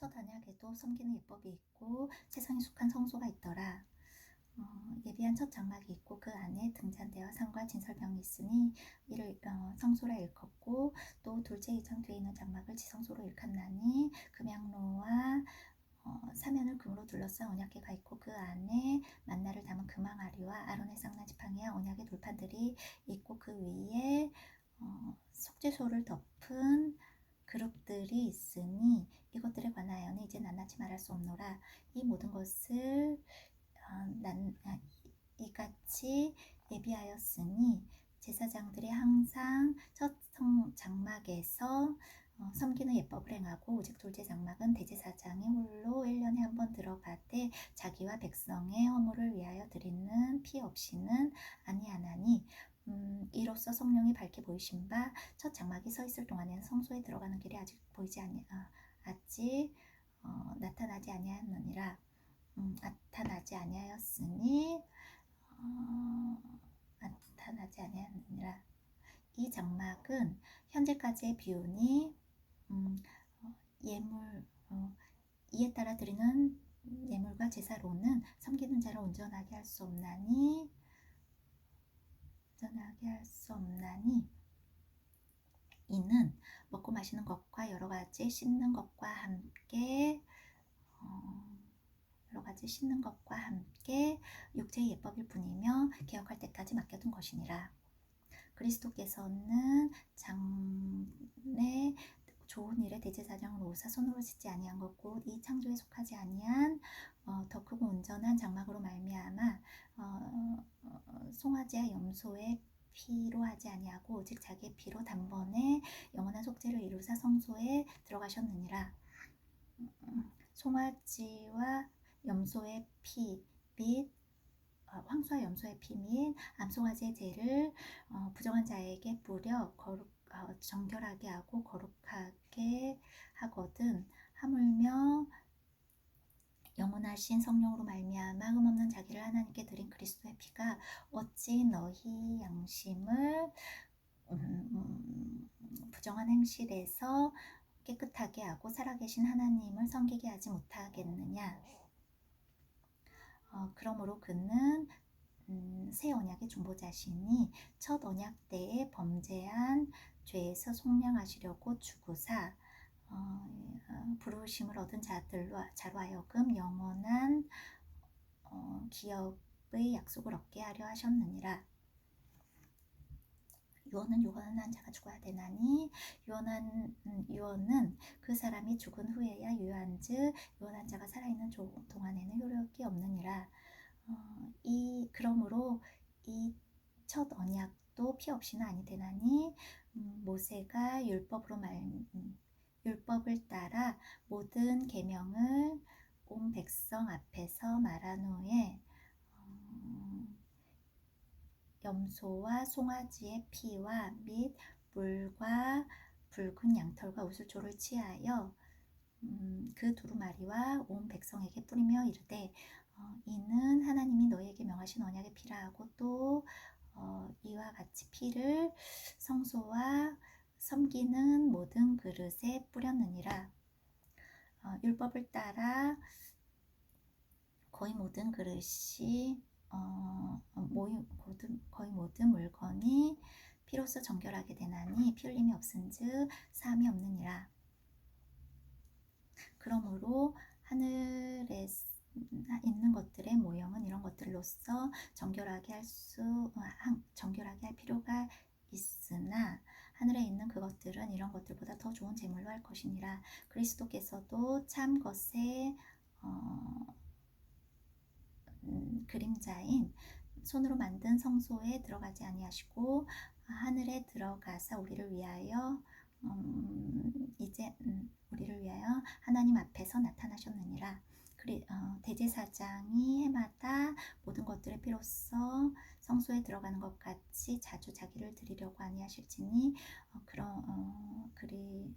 첫 언약에도 섬기는 예법이 있고 세상에 속한 성소가 있더라. 어, 예비한 첫 장막이 있고 그 안에 등잔대와 상과 진설병이 있으니 이를 어, 성소라 일컫고 또 둘째 이장 뒤에 있는 장막을 지성소로 일컫나니 금양로와 어, 사면을 금으로 둘러싼 언약궤가 있고 그 안에 만나를 담은 금항아리와 아론의 쌍난 지팡이와 언약의 돌판들이 있고 그 위에 어, 속죄소를 덮은 그룹들이 있으니 이 것들에 관하여는 이제 낱낱이 말할 수 없노라. 이 모든 것을 어, 난, 아, 이같이 예비하였으니 제사장들이 항상 첫성 장막에서 어, 섬기는 예법을 행하고 오직 둘째 장막은 대제사장이 홀로 1년에 한 번 들어가되 자기와 백성의 허물을 위하여 드리는 피 없이는 아니하나니 음, 이로써 성령이 밝게 보이신 바 첫 장막이 서 있을 동안에는 성소에 들어가는 길이 아직 보이지 아니 아, 아직 어, 나타나지 아니하느니라. 음, 나타나지 아니하였으니 어, 나타나지 아니하느니라. 이 장막은 현재까지의 비운이 음, 어, 예물 어, 이에 따라 드리는 예물과 제사로는 섬기는 자를 온전하게 할 수 없나니 온전하게 할 수 없나니 이는 먹고 마시는 것과 여러 가지 씻는 것과 함께 어, 여러 가지 씻는 것과 함께 육체의 예법일 뿐이며 개혁할 때까지 맡겨둔 것이니라. 그리스도께서는 장래 좋은 일에 대제사장으로 오사 손으로 짓지 아니한 것 곧 이 창조에 속하지 아니한 어, 더 크고 온전한 장막으로 말미암아 어, 어, 송아지와 염소의 피로 하지 아니하고 오직 자기의 피로 단번에 영원한 속죄를 이루사 성소에 들어가셨느니라. 음, 송아지와 염소의 피및 황소와 염소의 피 및 암송아지의 죄를 어, 부정한 자에게 뿌려 거룩 어, 정결하게 하고 거룩하게 하거든 하물며 영원하신 성령으로 말미암아 흠없는 자기를 하나님께 드린 그리스도의 피가 어찌 너희 양심을 음, 부정한 행실에서 깨끗하게 하고 살아계신 하나님을 섬기게 하지 못하겠느냐? 어, 그러므로 그는 음, 새 언약의 중보자시니 첫 언약 때에 범죄한 죄에서 속량하시려고 주구사 어, 어, 부르심을 얻은 자들로 자로 하여금 영원한 어, 기업의 약속을 얻게 하려 하셨느니라. 유언은 유언한 자가 죽어야 되나니 유언한 음, 유언은 그 사람이 죽은 후에야 유효한즉 유언한 자가 살아있는 동안에는 효력이 없느니라. 어, 이 그러므로 이 첫 언약도 피 없이는 아니 되나니 음, 모세가 율법으로 말 음, 율법을 따라 모든 계명을 온 백성 앞에서 말한 후에 어, 염소와 송아지의 피와 및 물과 붉은 양털과 우슬초를 취하여 음, 그 두루마리와 온 백성에게 뿌리며 이르되 어, 이는 하나님이 너희에게 명하신 언약의 피라 하고 또 어, 이와 같이 피를 성소와 섬기는 모든 그릇에 뿌렸느니라. 어, 율법을 따라 거의 모든 그릇이 어, 모임, 거의 모든 물건이 피로써 정결하게 되나니 피 흘림이 없은즉 사함이 없느니라. 그러므로 하늘에 있는 것들의 모형은 이런 것들로서 정결하게 할 수, 정결하게 할 필요가 있으나 하늘에 있는 그것들은 이런 것들보다 더 좋은 제물로 할 것이니라. 그리스도께서도 참 것의 어, 음, 그림자인 손으로 만든 성소에 들어가지 아니하시고 하늘에 들어가사 우리를 위하여 음, 이제 음, 우리를 위하여 하나님 앞에서 나타나셨느니라. 어, 대제사장이 해마다 모든 것들의 피로써 성소에 들어가는 것 같이 자주 자기를 드리려고 아니하실지니 어, 그러, 어, 그리,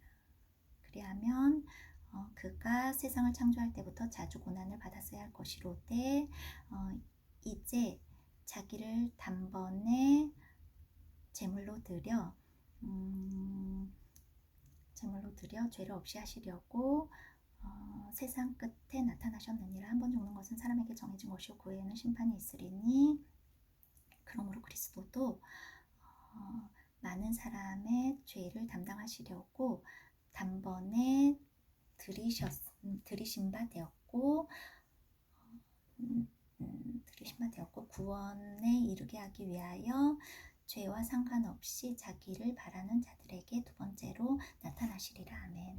그리하면 어, 그가 세상을 창조할 때부터 자주 고난을 받았어야 할 것이로되 어, 이제 자기를 단번에 제물로 드려 음, 제물로 드려 죄를 없이 하시려고 어, 세상 끝에 나타나셨느니라 한 번 죽는 것은 사람에게 정해진 것이요 그 후에는 심판이 있으리니 그러므로 그리스도도 어, 많은 사람의 죄를 담당하시려고 단번에 들이셨 들이신 바 되었고 음, 음, 들이신 바 되었고 구원에 이르게 하기 위하여 죄와 상관없이 자기를 바라는 자들에게 두 번째로 나타나시리라 아멘.